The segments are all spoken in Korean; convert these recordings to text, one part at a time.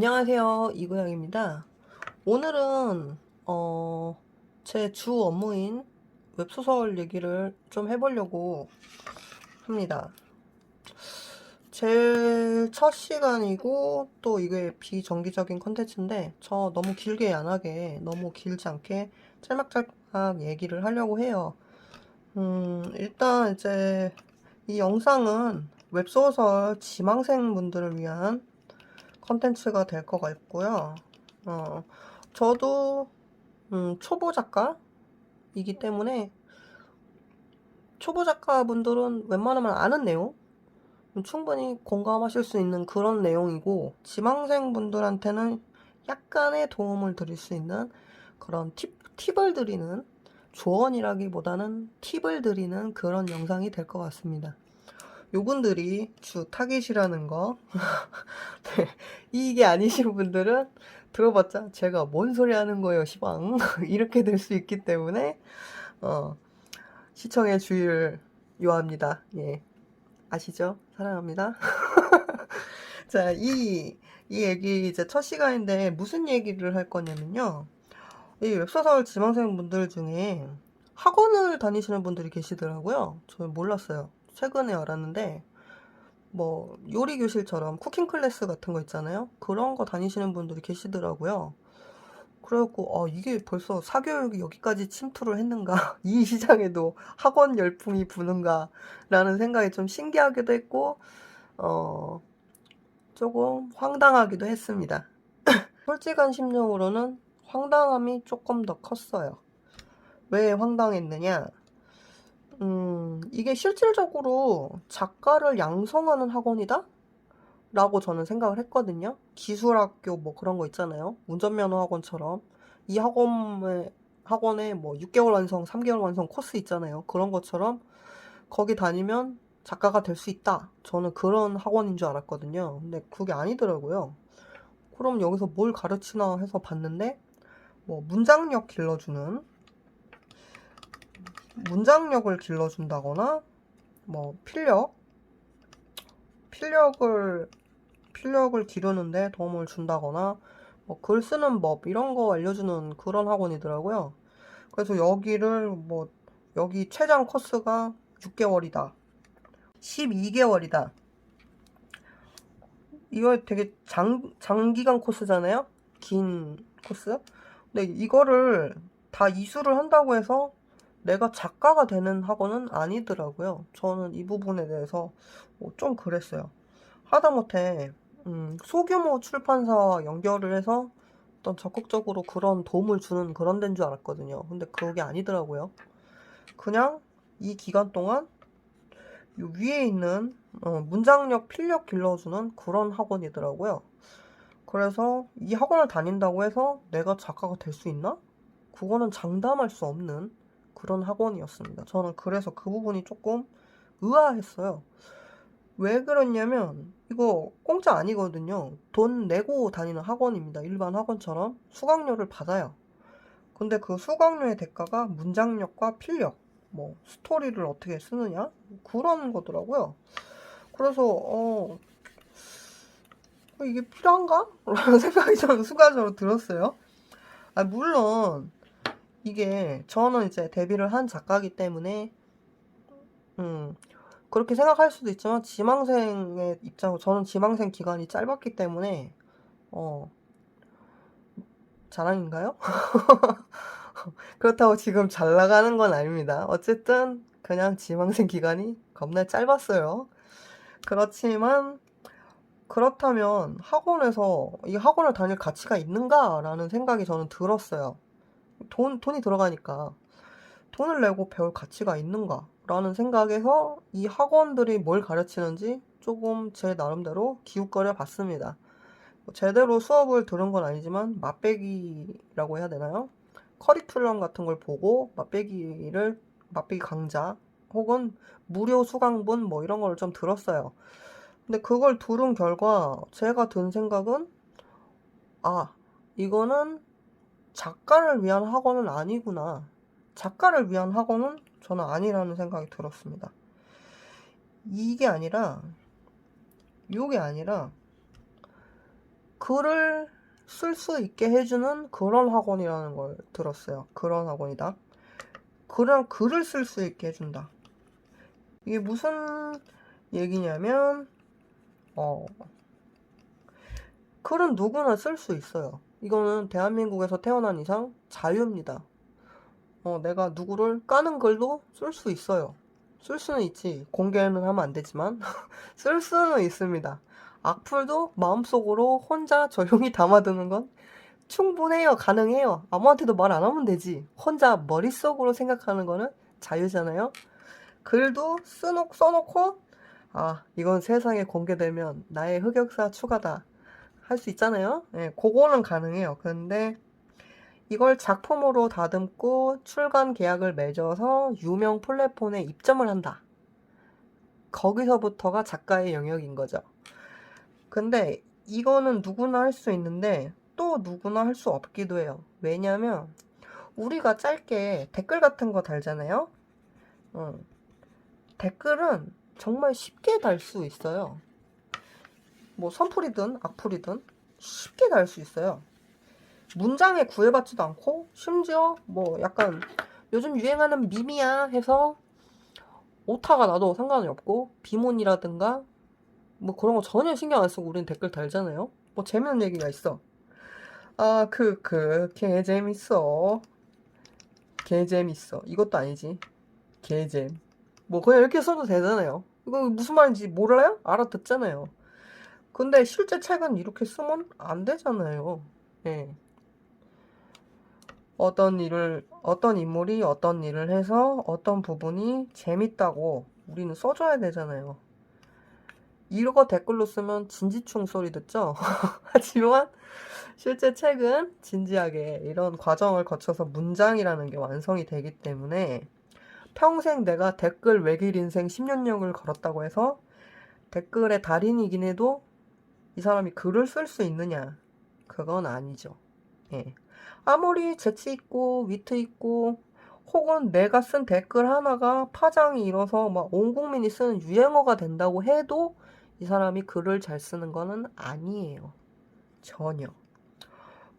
안녕하세요. 이구영입니다. 오늘은 어, 제 주 업무인 웹소설 얘기를 좀 해보려고 합니다. 제 첫 시간이고 또 이게 비정기적인 컨텐츠인데 저 너무 길게 안 하게 너무 길지 않게 짤막짤막 얘기를 하려고 해요. 음, 일단 이제 이 영상은 웹소설 지망생 분들을 위한 컨텐츠가 될 것 같고요. 어, 저도 음, 초보 작가이기 때문에 초보 작가분들은 웬만하면 아는 내용 음, 충분히 공감하실 수 있는 그런 내용이고 지망생 분들한테는 약간의 도움을 드릴 수 있는 그런 팁, 팁을 드리는 조언이라기보다는 팁을 드리는 그런 영상이 될 것 같습니다. 요분들이 주 타깃이라는 거. 네, 이게 아니신 분들은 들어봤자 제가 뭔 소리 하는 거예요 시방. 이렇게 될 수 있기 때문에 어, 시청해 주의를 요합니다. 예. 아시죠? 사랑합니다. 자이 이 얘기 이제 첫 시간인데 무슨 얘기를 할 거냐면요. 이 웹소설 지망생 분들 중에 학원을 다니시는 분들이 계시더라고요. 저는 몰랐어요 최근에 알았는데 뭐 요리 교실처럼 쿠킹 클래스 같은 거 있잖아요. 그런 거 다니시는 분들이 계시더라고요. 그래갖고 아 이게 벌써 사교육이 여기까지 침투를 했는가 이 시장에도 학원 열풍이 부는가라는 생각이 좀 신기하기도 했고 어 조금 황당하기도 했습니다. 솔직한 심정으로는 황당함이 조금 더 컸어요. 왜 황당했느냐? 음, 이게 실질적으로 작가를 양성하는 학원이다? 라고 저는 생각을 했거든요. 기술학교 뭐 그런 거 있잖아요. 운전면허 학원처럼. 이 학원에, 학원에 뭐 6개월 완성, 3개월 완성 코스 있잖아요. 그런 것처럼 거기 다니면 작가가 될 수 있다. 저는 그런 학원인 줄 알았거든요. 근데 그게 아니더라고요. 그럼 여기서 뭘 가르치나 해서 봤는데, 뭐 문장력 길러주는 문장력을 길러준다거나 뭐 필력 필력을 필력을 기르는데 도움을 준다거나 뭐 글 쓰는 법 이런 거 알려주는 그런 학원이더라고요. 그래서 여기를 뭐 여기 최장 코스가 6개월이다. 12개월이다. 이거 되게 장, 장기간 코스잖아요? 긴 코스? 근데 이거를 다 이수를 한다고 해서 내가 작가가 되는 학원은 아니더라고요. 저는 이 부분에 대해서 뭐좀 그랬어요. 하다못해 음, 소규모 출판사와 연결을 해서 어떤 적극적으로 그런 도움을 주는 그런 데인 줄 알았거든요. 근데 그게 아니더라고요. 그냥 이 기간 동안 위에 있는 어, 문장력, 필력 길러주는 그런 학원이더라고요. 그래서 이 학원을 다닌다고 해서 내가 작가가 될 수 있나? 그거는 장담할 수 없는 그런 학원이었습니다. 저는 그래서 그 부분이 조금 의아했어요. 왜 그랬냐면 이거 공짜 아니거든요. 돈 내고 다니는 학원입니다. 일반 학원처럼 수강료를 받아요. 근데 그 수강료의 대가가 문장력과 필력, 뭐 스토리를 어떻게 쓰느냐 그런 거더라고요. 그래서 어 이게 필요한가? 라는 생각이 저는 순간적으로 들었어요. 아, 물론 이게 저는 이제 데뷔를 한 작가이기 때문에 음 그렇게 생각할 수도 있지만 지망생의 입장으로 저는 지망생 기간이 짧았기 때문에 어 자랑인가요? 그렇다고 지금 잘 나가는 건 아닙니다. 어쨌든 그냥 지망생 기간이 겁나 짧았어요. 그렇지만 그렇다면 학원에서 이 학원을 다닐 가치가 있는가라는 생각이 저는 들었어요. 돈, 돈이 들어가니까 돈을 내고 배울 가치가 있는가? 라는 생각에서 이 학원들이 뭘 가르치는지 조금 제 나름대로 기웃거려 봤습니다. 뭐 제대로 수업을 들은 건 아니지만 맛배기라고 해야 되나요? 커리큘럼 같은 걸 보고 맛배기를 맛배기 강좌 혹은 무료 수강본 뭐 이런 걸 좀 들었어요. 근데 그걸 들은 결과 제가 든 생각은 아 이거는 작가를 위한 학원은 아니구나. 작가를 위한 학원은 저는 아니라는 생각이 들었습니다. 이게 아니라, 이게 아니라, 글을 쓸 수 있게 해주는 그런 학원이라는 걸 들었어요. 그런 학원이다. 그런 글을 쓸 수 있게 해준다. 이게 무슨 얘기냐면, 어, 글은 누구나 쓸 수 있어요. 이거는 대한민국에서 태어난 이상 자유입니다. 어, 내가 누구를 까는 글도 쓸수 있어요. 쓸 수는 있지. 공개는 하면 안 되지만, 쓸 수는 있습니다. 악플도 마음속으로 혼자 조용히 담아두는 건 충분해요. 가능해요. 아무한테도 말 안 하면 되지. 혼자 머릿속으로 생각하는 거는 자유잖아요. 글도 써놓, 써놓고, 아, 이건 세상에 공개되면 나의 흑역사 추가다. 할 수 있잖아요. 예, 그거는 가능해요. 근데 이걸 작품으로 다듬고 출간 계약을 맺어서 유명 플랫폼에 입점을 한다. 거기서부터가 작가의 영역인 거죠. 근데 이거는 누구나 할 수 있는데 또 누구나 할 수 없기도 해요. 왜냐면 우리가 짧게 댓글 같은 거 달잖아요. 어. 댓글은 정말 쉽게 달 수 있어요. 뭐 선풀이든 악플이든 쉽게 달수 있어요. 문장에 구애받지도 않고 심지어 뭐 약간 요즘 유행하는 밈이야 해서 오타가 나도 상관이 없고 비문이라든가 뭐 그런 거 전혀 신경 안 쓰고 우리는 댓글 달잖아요. 뭐 재밌는 얘기가 있어. 아, 그, 그, 개 재밌어. 개 재밌어. 이것도 아니지. 개잼. 뭐 그냥 이렇게 써도 되잖아요. 이거 무슨 말인지 몰라요? 알아듣잖아요. 근데 실제 책은 이렇게 쓰면 안 되잖아요. 예. 어떤 일을, 어떤 인물이 어떤 일을 해서 어떤 부분이 재밌다고 우리는 써줘야 되잖아요. 이거 댓글로 쓰면 진지충 소리 듣죠? 하지만 실제 책은 진지하게 이런 과정을 거쳐서 문장이라는 게 완성이 되기 때문에 평생 내가 댓글 외길 인생 10년력을 걸었다고 해서 댓글의 달인이긴 해도 이 사람이 글을 쓸 수 있느냐? 그건 아니죠. 예. 아무리 재치 있고 위트 있고 혹은 내가 쓴 댓글 하나가 파장이 일어서 막 온 국민이 쓰는 유행어가 된다고 해도 이 사람이 글을 잘 쓰는 거는 아니에요. 전혀.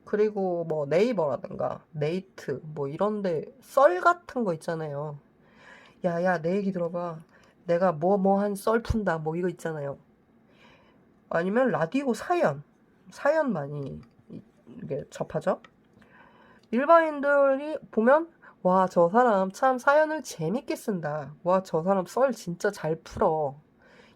그리고 뭐 네이버라든가 네이트 뭐 이런데 썰 같은 거 있잖아요. 야야 내 얘기 들어봐. 내가 뭐 뭐 한 썰 푼다 뭐 이거 있잖아요. 아니면 라디오 사연 사연 많이 이게 접하죠. 일반인들이 보면 와 저 사람 참 사연을 재밌게 쓴다. 와 저 사람 썰 진짜 잘 풀어.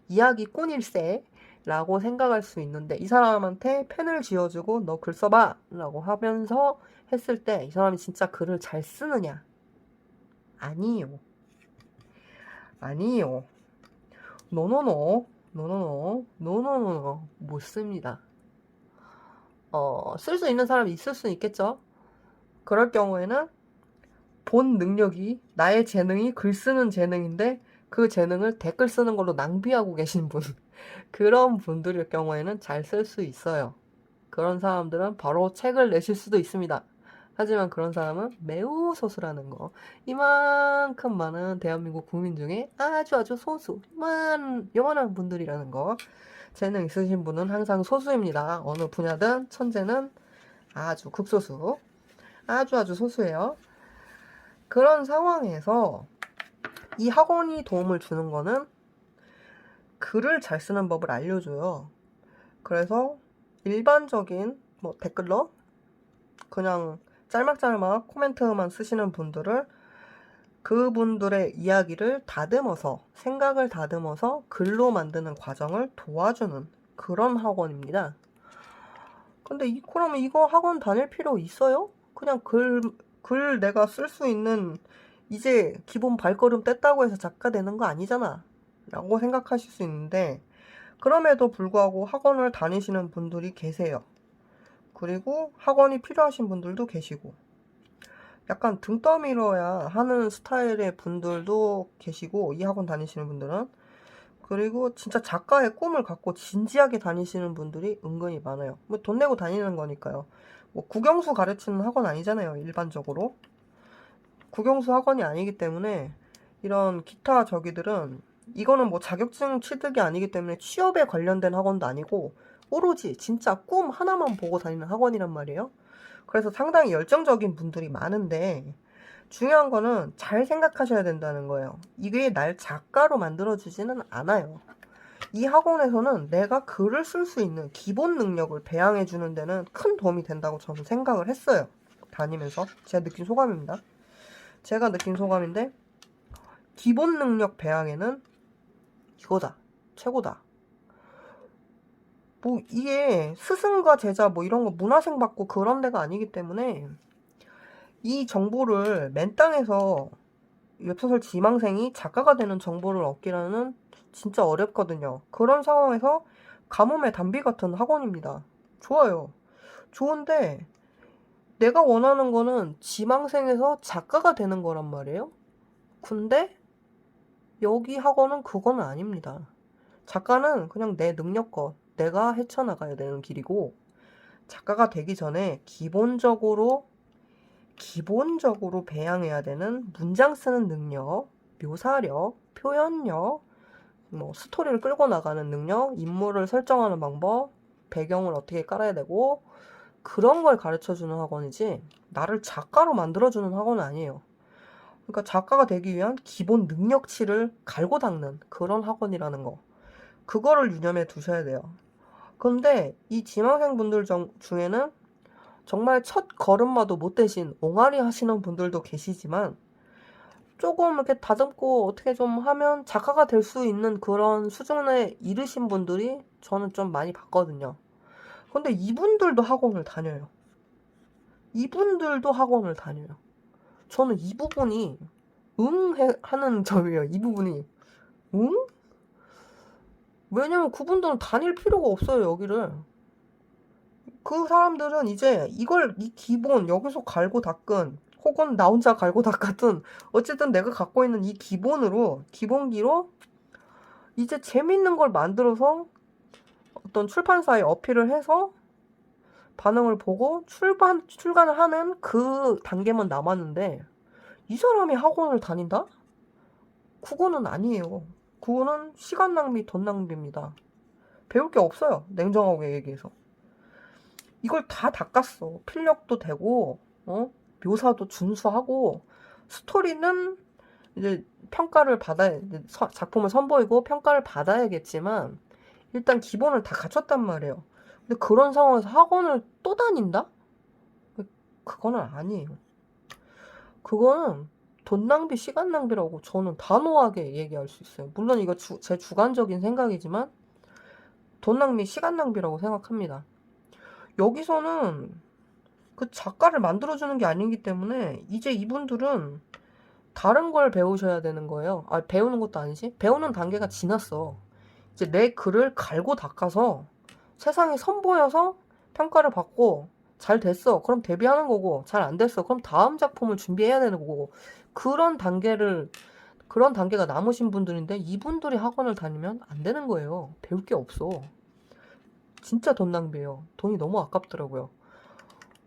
이야기 꾼일세 라고 생각할 수 있는데 이 사람한테 펜을 쥐어주고 너 글 써봐 라고 하면서 했을 때 이 사람이 진짜 글을 잘 쓰느냐? 아니요. 아니요. 노노노. 노노노. 노 노노노. 못 씁니다. 어, 쓸 수 있는 사람이 있을 수 있겠죠? 그럴 경우에는 본 능력이 나의 재능이 글 쓰는 재능인데 그 재능을 댓글 쓰는 걸로 낭비하고 계신 분. 그런 분들일 경우에는 잘 쓸 수 있어요. 그런 사람들은 바로 책을 내실 수도 있습니다. 하지만 그런 사람은 매우 소수라는 거. 이만큼 많은 대한민국 국민 중에 아주 아주 소수, 요만, 요만한 분들이라는 거. 재능 있으신 분은 항상 소수입니다. 어느 분야든 천재는 아주 극소수. 아주 아주 소수예요. 그런 상황에서 이 학원이 도움을 주는 거는 글을 잘 쓰는 법을 알려줘요. 그래서 일반적인 뭐 댓글러 그냥 짤막짤막 코멘트만 쓰시는 분들을 그분들의 이야기를 다듬어서 생각을 다듬어서 글로 만드는 과정을 도와주는 그런 학원입니다. 근데 이, 그러면 이거 학원 다닐 필요 있어요? 그냥 글, 글 내가 쓸 수 있는 이제 기본 발걸음 뗐다고 해서 작가 되는 거 아니잖아. 라고 생각하실 수 있는데, 그럼에도 불구하고 학원을 다니시는 분들이 계세요. 그리고 학원이 필요하신 분들도 계시고, 약간 등 떠밀어야 하는 스타일의 분들도 계시고, 이 학원 다니시는 분들은. 그리고 진짜 작가의 꿈을 갖고 진지하게 다니시는 분들이 은근히 많아요. 뭐 돈 내고 다니는 거니까요. 뭐 국영수 가르치는 학원 아니잖아요, 일반적으로. 국영수 학원이 아니기 때문에 이런 기타 저기들은 이거는 뭐 자격증 취득이 아니기 때문에 취업에 관련된 학원도 아니고 오로지 진짜 꿈 하나만 보고 다니는 학원이란 말이에요. 그래서 상당히 열정적인 분들이 많은데 중요한 거는 잘 생각하셔야 된다는 거예요. 이게 날 작가로 만들어주지는 않아요. 이 학원에서는 내가 글을 쓸 수 있는 기본 능력을 배양해 주는 데는 큰 도움이 된다고 저는 생각을 했어요. 다니면서. 제가 느낀 소감입니다. 제가 느낀 소감인데, 기본 능력 배양에는 이거다. 최고다. 뭐, 이게 스승과 제자 뭐 이런 거 문화생 받고 그런 데가 아니기 때문에 이 정보를 맨 땅에서 웹소설 지망생이 작가가 되는 정보를 얻기라는 진짜 어렵거든요. 그런 상황에서 가뭄의 단비 같은 학원입니다. 좋아요. 좋은데 내가 원하는 거는 지망생에서 작가가 되는 거란 말이에요. 근데 여기 학원은 그건 아닙니다. 작가는 그냥 내 능력껏 내가 헤쳐나가야 되는 길이고 작가가 되기 전에 기본적으로 기본적으로 배양해야 되는 문장 쓰는 능력, 묘사력, 표현력, 뭐 스토리를 끌고 나가는 능력, 인물을 설정하는 방법, 배경을 어떻게 깔아야 되고 그런 걸 가르쳐 주는 학원이지 나를 작가로 만들어 주는 학원은 아니에요. 그러니까 작가가 되기 위한 기본 능력치를 갈고 닦는 그런 학원이라는 거. 그거를 유념해 두셔야 돼요. 근데 이 지망생 분들 정- 중에는 정말 첫 걸음마도 못 대신 옹알이 하시는 분들도 계시지만 조금 이렇게 다듬고 어떻게 좀 하면 작가가 될 수 있는 그런 수준에 이르신 분들이 저는 좀 많이 봤거든요. 근데 이분들도 학원을 다녀요. 이분들도 학원을 다녀요. 저는 이 부분이 응 해- 하는 점이에요. 이 부분이 응? 왜냐면 그분들은 다닐 필요가 없어요, 여기를. 그 사람들은 이제 이걸 이 기본 여기서 갈고 닦은 혹은 나 혼자 갈고 닦았든 어쨌든 내가 갖고 있는 이 기본으로 기본기로 이제 재밌는 걸 만들어서 어떤 출판사에 어필을 해서 반응을 보고 출간 출간을 하는 그 단계만 남았는데 이 사람이 학원을 다닌다? 그거는 아니에요. 그거는 시간 낭비, 돈 낭비입니다. 배울 게 없어요. 냉정하게 얘기해서. 이걸 다 닦았어. 필력도 되고, 어? 묘사도 준수하고, 스토리는 이제 평가를 받아야, 서- 작품을 선보이고 평가를 받아야겠지만, 일단 기본을 다 갖췄단 말이에요. 근데 그런 상황에서 학원을 또 다닌다? 그거는 아니에요. 그거는 돈 낭비, 시간 낭비라고 저는 단호하게 얘기할 수 있어요. 물론 이거 주- 제 주관적인 생각이지만, 돈 낭비, 시간 낭비라고 생각합니다. 여기서는 그 작가를 만들어주는 게 아니기 때문에 이제 이분들은 다른 걸 배우셔야 되는 거예요. 아, 배우는 것도 아니지? 배우는 단계가 지났어. 이제 내 글을 갈고 닦아서 세상에 선보여서 평가를 받고 잘 됐어. 그럼 데뷔하는 거고 잘 안 됐어. 그럼 다음 작품을 준비해야 되는 거고 그런 단계를 그런 단계가 남으신 분들인데 이분들이 학원을 다니면 안 되는 거예요. 배울 게 없어. 진짜 돈 낭비예요. 돈이 너무 아깝더라고요.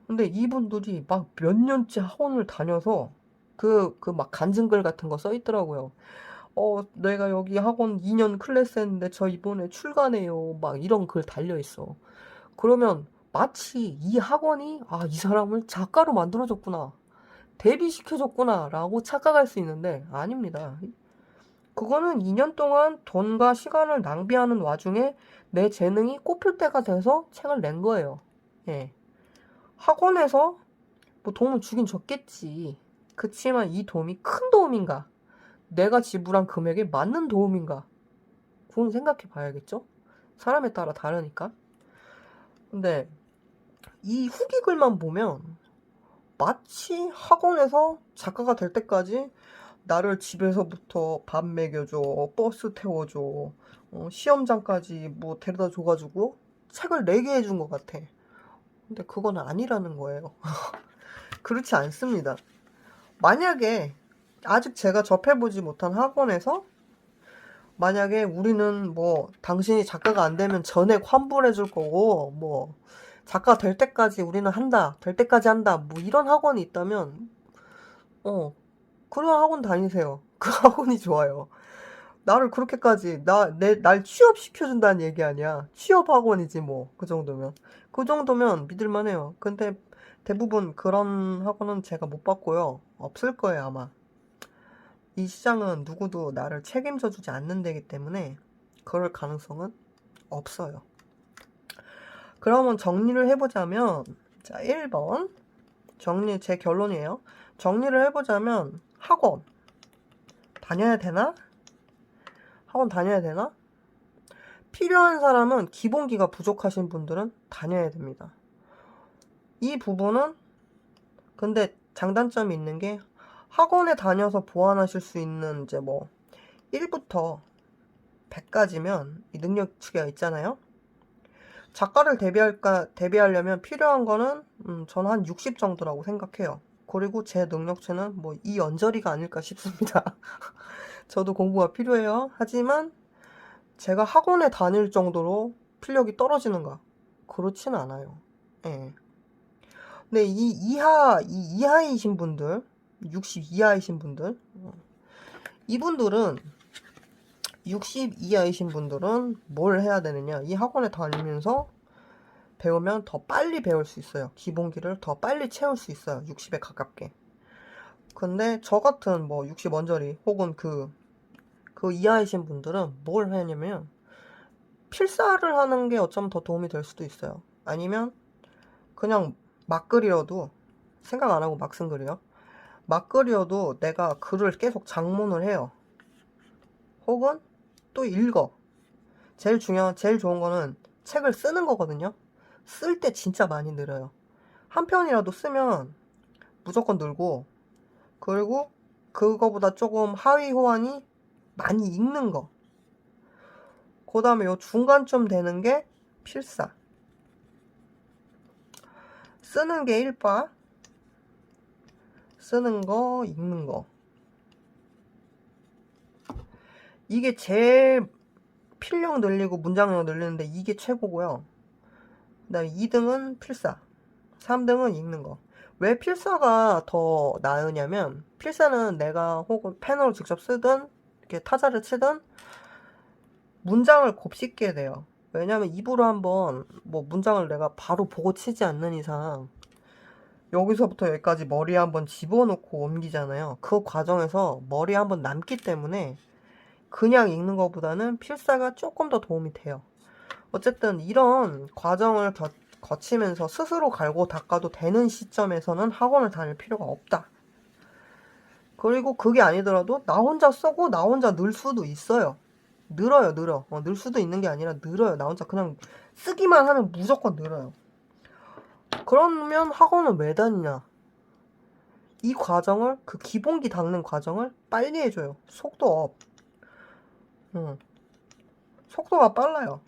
근데 이분들이 막 몇 년째 학원을 다녀서 그, 그 막 간증글 같은 거 써 있더라고요. 어, 내가 여기 학원 2년 클래스 했는데 저 이번에 출간해요. 막 이런 글 달려 있어. 그러면 마치 이 학원이 아, 이 사람을 작가로 만들어줬구나. 데뷔시켜줬구나. 라고 착각할 수 있는데 아닙니다. 그거는 2년 동안 돈과 시간을 낭비하는 와중에 내 재능이 꼽힐 때가 돼서 책을 낸 거예요. 예. 학원에서 뭐 도움을 주긴 줬겠지. 그치만 이 도움이 큰 도움인가? 내가 지불한 금액에 맞는 도움인가? 그건 생각해 봐야겠죠? 사람에 따라 다르니까. 근데 이 후기 글만 보면 마치 학원에서 작가가 될 때까지 나를 집에서부터 밥 먹여줘, 버스 태워줘, 어, 시험장까지 뭐 데려다 줘가지고 책을 내게 해준 것 같아. 근데 그건 아니라는 거예요. 그렇지 않습니다. 만약에 아직 제가 접해보지 못한 학원에서 만약에 우리는 뭐 당신이 작가가 안 되면 전액 환불해 줄 거고 뭐 작가 될 때까지 우리는 한다 될 때까지 한다 뭐 이런 학원이 있다면 어 그런 학원 다니세요 그 학원이 좋아요 나를 그렇게까지 나내날 취업 시켜준다는 얘기 아니야. 취업 학원이지 뭐 그 정도면 그 정도면 믿을만해요. 근데 대부분 그런 학원은 제가 못 봤고요. 없을 거예요 아마. 이 시장은 누구도 나를 책임져 주지 않는 데기 때문에 그럴 가능성은 없어요. 그러면 정리를 해보자면 자 1번 정리 제 결론이에요. 정리를 해보자면 학원 다녀야 되나? 학원 다녀야 되나? 필요한 사람은 기본기가 부족하신 분들은 다녀야 됩니다. 이 부분은 근데 장단점이 있는 게 학원에 다녀서 보완하실 수 있는 이제 뭐 1부터 100까지면 이 능력치가 있잖아요. 작가를 데뷔할까 데뷔하려면 필요한 거는 음, 저는 한 60 정도라고 생각해요. 그리고 제 능력치는 뭐 이 언저리가 아닐까 싶습니다. 저도 공부가 필요해요. 하지만 제가 학원에 다닐 정도로 필력이 떨어지는가? 그렇진 않아요. 예. 근데 이 이하, 이 이하이신 분들, 60 이하이신 분들, 어, 이분들은 60 이하이신 분들은 뭘 해야 되느냐? 이 학원에 다니면서 배우면 더 빨리 배울 수 있어요. 기본기를 더 빨리 채울 수 있어요. 60에 가깝게. 근데 저 같은 뭐 60 언저리 혹은 그, 그 이하이신 분들은 뭘 하냐면 필사를 하는 게 어쩌면 더 도움이 될 수도 있어요. 아니면 그냥 막 그리어도 생각 안 하고 막 쓴 글이요. 막 그리어도 내가 글을 계속 장문을 해요. 혹은 또 읽어. 제일 중요한, 제일 좋은 거는 책을 쓰는 거거든요. 쓸 때 진짜 많이 늘어요. 한 편이라도 쓰면 무조건 늘고, 그리고 그거보다 조금 하위 호환이 많이 읽는 거. 그 다음에 요 중간쯤 되는 게 필사. 쓰는 게 1바, 쓰는 거, 읽는 거. 이게 제일 필력 늘리고 문장력 늘리는데 이게 최고고요. 그다음에 2등은 필사, 3등은 읽는 거. 왜 필사가 더 나으냐면 필사는 내가 혹은 펜으로 직접 쓰든 이렇게 타자를 치든 문장을 곱씹게 돼요. 왜냐면 입으로 한번 뭐 문장을 내가 바로 보고 치지 않는 이상 여기서부터 여기까지 머리에 한번 집어넣고 옮기잖아요. 그 과정에서 머리에 한번 남기 때문에 그냥 읽는 것보다는 필사가 조금 더 도움이 돼요. 어쨌든 이런 과정을 겨- 거치면서 스스로 갈고 닦아도 되는 시점에서는 학원을 다닐 필요가 없다. 그리고 그게 아니더라도 나 혼자 쓰고 나 혼자 늘 수도 있어요. 늘어요, 늘어. 어, 늘 수도 있는 게 아니라 늘어요. 나 혼자 그냥 쓰기만 하면 무조건 늘어요. 그러면 학원은 왜 다니냐? 이 과정을, 그 기본기 닦는 과정을 빨리 해줘요. 속도 업. 응. 속도가 빨라요.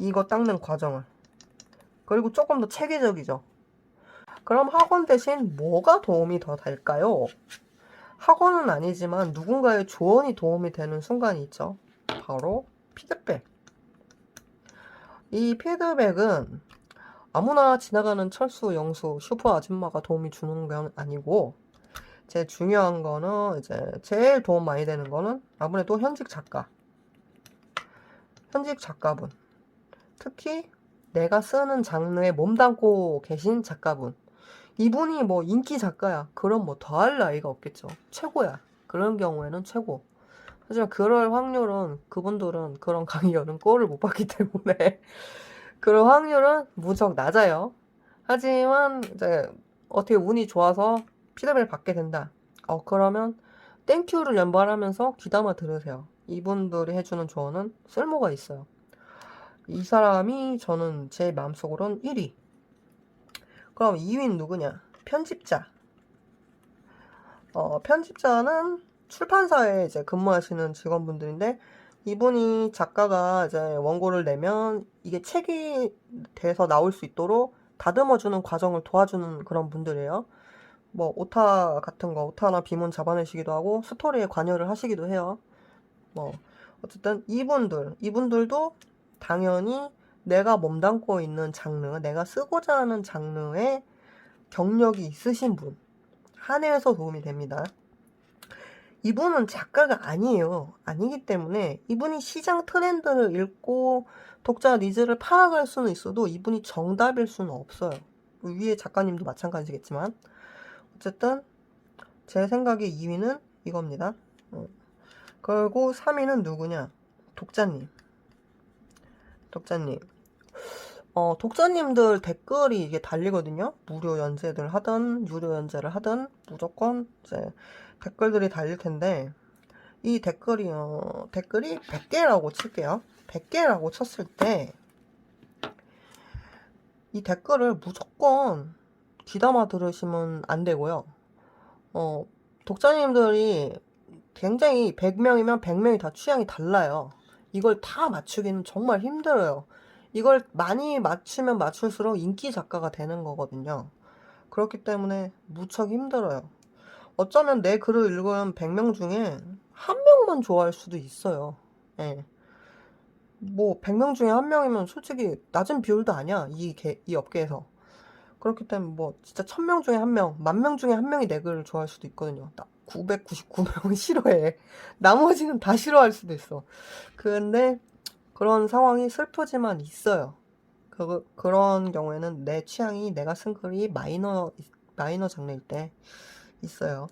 이거 닦는 과정을. 그리고 조금 더 체계적이죠. 그럼 학원 대신 뭐가 도움이 더 될까요? 학원은 아니지만 누군가의 조언이 도움이 되는 순간이 있죠. 바로 피드백. 이 피드백은 아무나 지나가는 철수, 영수, 슈퍼 아줌마가 도움이 주는 건 아니고 제일 중요한 거는 이제 제일 도움 많이 되는 거는 아무래도 현직 작가. 현직 작가분. 특히 내가 쓰는 장르에 몸담고 계신 작가분. 이분이 뭐 인기 작가야. 그럼 뭐 더할 나위가 없겠죠. 최고야. 그런 경우에는 최고. 하지만 그럴 확률은 그분들은 그런 강의여는 꼴을 못 봤기 때문에 그런 확률은 무척 낮아요. 하지만 이제 어떻게 운이 좋아서 피드백을 받게 된다. 어 그러면 땡큐를 연발하면서 귀담아 들으세요. 이분들이 해주는 조언은 쓸모가 있어요. 이 사람이 저는 제 마음속으로는 1위. 그럼 2위는 누구냐? 편집자. 어, 편집자는 출판사에 이제 근무하시는 직원분들인데 이분이 작가가 이제 원고를 내면 이게 책이 돼서 나올 수 있도록 다듬어주는 과정을 도와주는 그런 분들이에요. 뭐 오타 같은 거 오타나 비문 잡아내시기도 하고 스토리에 관여를 하시기도 해요. 뭐 어쨌든 이분들 이분들도 당연히 내가 몸담고 있는 장르, 내가 쓰고자 하는 장르에 경력이 있으신 분 한해서 도움이 됩니다. 이분은 작가가 아니에요. 아니기 때문에 이분이 시장 트렌드를 읽고 독자 니즈를 파악할 수는 있어도 이분이 정답일 수는 없어요. 위에 작가님도 마찬가지겠지만 어쨌든 제 생각에 2위는 이겁니다. 어. 그리고 3위는 누구냐? 독자님. 독자님. 어, 독자님들 댓글이 이게 달리거든요. 무료 연재들 하든 유료 연재를 하든 무조건 이제 댓글들이 달릴 텐데 이 댓글이 어, 댓글이 100개라고 칠게요. 100개라고 쳤을 때 이 댓글을 무조건 귀담아 들으시면 안 되고요. 어, 독자님들이 굉장히 100명이면 100명이 다 취향이 달라요. 이걸 다 맞추기는 정말 힘들어요. 이걸 많이 맞추면 맞출수록 인기 작가가 되는 거거든요. 그렇기 때문에 무척 힘들어요. 어쩌면 내 글을 읽은 100명 중에 한 명만 좋아할 수도 있어요. 예. 뭐 100명 중에 한 명이면 솔직히 낮은 비율도 아니야. 이, 개, 이 업계에서. 그렇기 때문에 뭐 진짜 1000명 중에 한 명, 만 명 중에 한 명이 내 글을 좋아할 수도 있거든요. 999명은 싫어해. 나머지는 다 싫어할 수도 있어. 근데 그런 상황이 슬프지만 있어요. 그, 그런 경우에는 내 취향이 내가 쓴 글이 마이너, 마이너 장르일 때 있어요.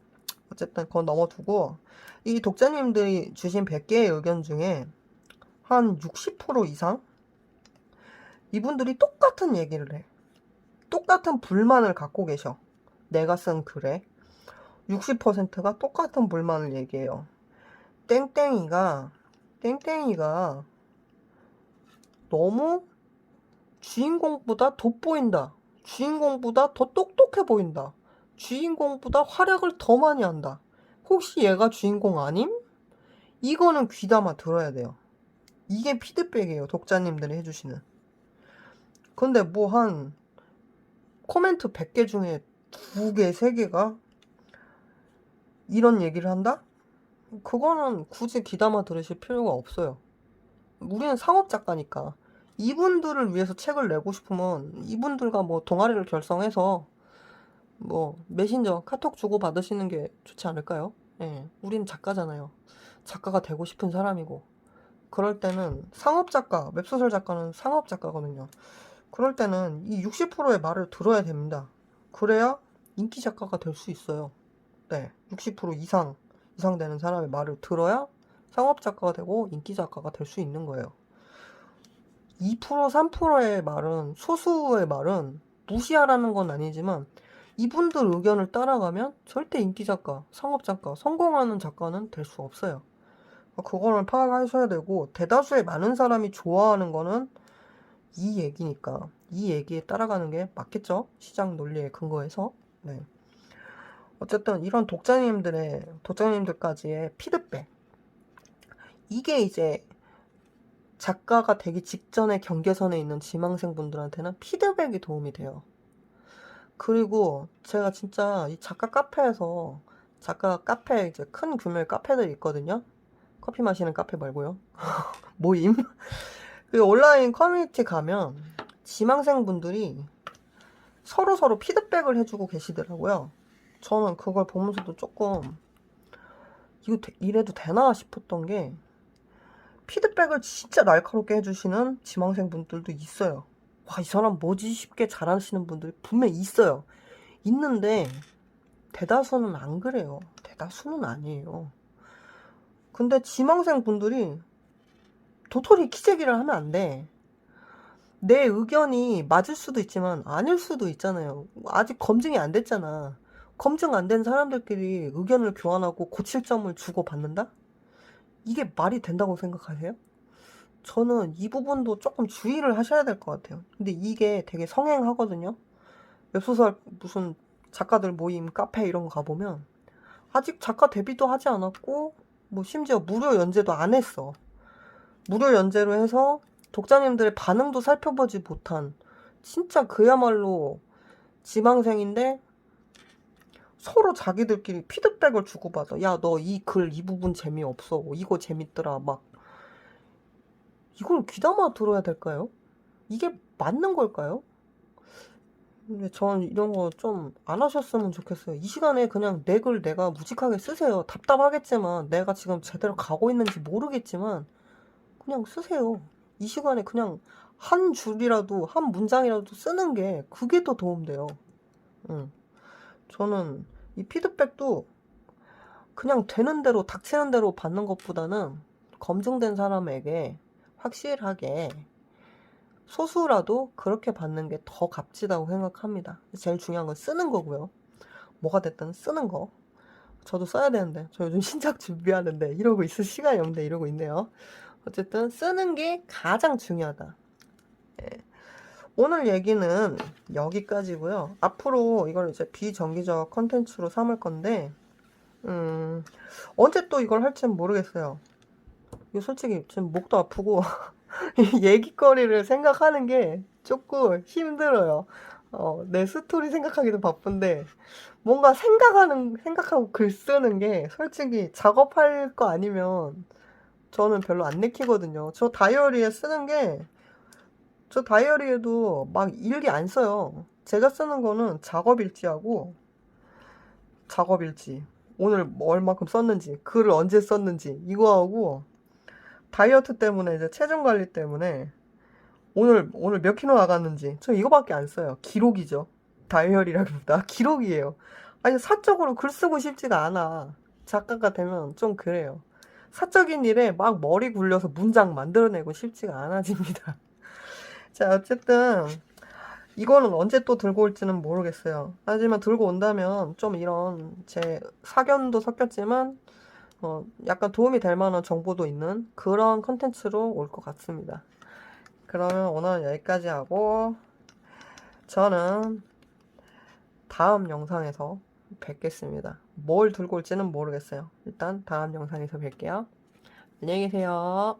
어쨌든 그건 넘어두고 이 독자님들이 주신 100개의 의견 중에 한 60% 이상 이분들이 똑같은 얘기를 해. 똑같은 불만을 갖고 계셔. 내가 쓴 글에 60%가 똑같은 불만을 얘기해요. 땡땡이가 땡땡이가 너무 주인공보다 돋보인다. 주인공보다 더 똑똑해 보인다. 주인공보다 활약을 더 많이 한다. 혹시 얘가 주인공 아님? 이거는 귀담아 들어야 돼요. 이게 피드백이에요. 독자님들이 해주시는. 근데 뭐 한 코멘트 100개 중에 2개, 3개가 이런 얘기를 한다? 그거는 굳이 귀담아 들으실 필요가 없어요. 우리는 상업 작가니까. 이분들을 위해서 책을 내고 싶으면 이분들과 뭐 동아리를 결성해서 뭐 메신저 카톡 주고 받으시는 게 좋지 않을까요? 예, 우린 작가잖아요. 작가가 되고 싶은 사람이고 그럴 때는 상업 작가, 웹소설 작가는 상업 작가거든요. 그럴 때는 이 60%의 말을 들어야 됩니다. 그래야 인기 작가가 될 수 있어요. 네, 60% 이상 이상 되는 사람의 말을 들어야 상업 작가가 되고 인기 작가가 될 수 있는 거예요. 2% 3%의 말은 소수의 말은 무시하라는 건 아니지만 이분들 의견을 따라가면 절대 인기 작가, 상업 작가, 성공하는 작가는 될 수 없어요. 그거를 파악하셔야 되고 대다수의 많은 사람이 좋아하는 거는 이 얘기니까 이 얘기에 따라가는 게 맞겠죠? 시장 논리에 근거해서. 네. 어쨌든 이런 독자님들의 독자님들까지의 피드백 이게 이제 작가가 되기 직전의 경계선에 있는 지망생 분들한테는 피드백이 도움이 돼요. 그리고 제가 진짜 이 작가 카페에서 작가 카페 이제 큰 규모의 카페들이 있거든요. 커피 마시는 카페 말고요. 모임. 그 온라인 커뮤니티 가면 지망생 분들이 서로 서로 피드백을 해주고 계시더라고요. 저는 그걸 보면서도 조금 이거 되- 이래도 되나 싶었던 게 피드백을 진짜 날카롭게 해주시는 지망생 분들도 있어요. 와, 이 사람 뭐지 싶게 잘하시는 분들이 분명히 있어요. 있는데 대다수는 안 그래요. 대다수는 아니에요. 근데 지망생 분들이 도토리 키재기를 하면 안 돼. 내 의견이 맞을 수도 있지만 아닐 수도 있잖아요. 아직 검증이 안 됐잖아. 검증 안 된 사람들끼리 의견을 교환하고 고칠 점을 주고 받는다? 이게 말이 된다고 생각하세요? 저는 이 부분도 조금 주의를 하셔야 될 것 같아요. 근데 이게 되게 성행하거든요. 웹소설 무슨 작가들 모임 카페 이런 거 가보면 아직 작가 데뷔도 하지 않았고 뭐 심지어 무료 연재도 안 했어. 무료 연재로 해서 독자님들의 반응도 살펴보지 못한 진짜 그야말로 지망생인데 서로 자기들끼리 피드백을 주고받아. 야, 너 이 글 이 부분 재미없어. 이거 재밌더라. 막 이걸 귀담아 들어야 될까요? 이게 맞는 걸까요? 근데 전 이런 거 좀 안 하셨으면 좋겠어요. 이 시간에 그냥 내 글 내가 무직하게 쓰세요. 답답하겠지만 내가 지금 제대로 가고 있는지 모르겠지만 그냥 쓰세요. 이 시간에 그냥 한 줄이라도 한 문장이라도 쓰는 게 그게 더 도움돼요. 응. 저는 이 피드백도 그냥 되는 대로 닥치는 대로 받는 것보다는 검증된 사람에게 확실하게 소수라도 그렇게 받는 게 더 값지다고 생각합니다. 제일 중요한 건 쓰는 거고요. 뭐가 됐든 쓰는 거. 저도 써야 되는데, 저 요즘 신작 준비하는데, 이러고 있을 시간이 없는데, 이러고 있네요. 어쨌든, 쓰는 게 가장 중요하다. 예. 오늘 얘기는 여기까지고요. 앞으로 이걸 이제 비정기적 컨텐츠로 삼을 건데, 음, 언제 또 이걸 할지는 모르겠어요. 이거 솔직히 지금 목도 아프고, 이 얘기거리를 생각하는 게 조금 힘들어요. 어, 내 스토리 생각하기도 바쁜데, 뭔가 생각하는, 생각하고 글 쓰는 게 솔직히 작업할 거 아니면 저는 별로 안 내키거든요. 저 다이어리에 쓰는 게, 저 다이어리에도 막 일기 안 써요. 제가 쓰는 거는 작업일지하고, 작업일지. 오늘 뭐 얼마큼 썼는지, 글을 언제 썼는지, 이거하고, 다이어트 때문에 이제 체중 관리 때문에 오늘 오늘 몇 킬로 나갔는지 저 이거밖에 안 써요. 기록이죠. 다이어리라기보다 기록이에요. 아니 사적으로 글 쓰고 싶지가 않아. 작가가 되면 좀 그래요. 사적인 일에 막 머리 굴려서 문장 만들어내고 싶지가 않아집니다. 자 어쨌든 이거는 언제 또 들고 올지는 모르겠어요. 하지만 들고 온다면 좀 이런 제 사견도 섞였지만 어, 약간 도움이 될 만한 정보도 있는 그런 컨텐츠로 올 것 같습니다. 그러면 오늘 여기까지 하고 저는 다음 영상에서 뵙겠습니다. 뭘 들고 올지는 모르겠어요. 일단 다음 영상에서 뵐게요. 안녕히 계세요.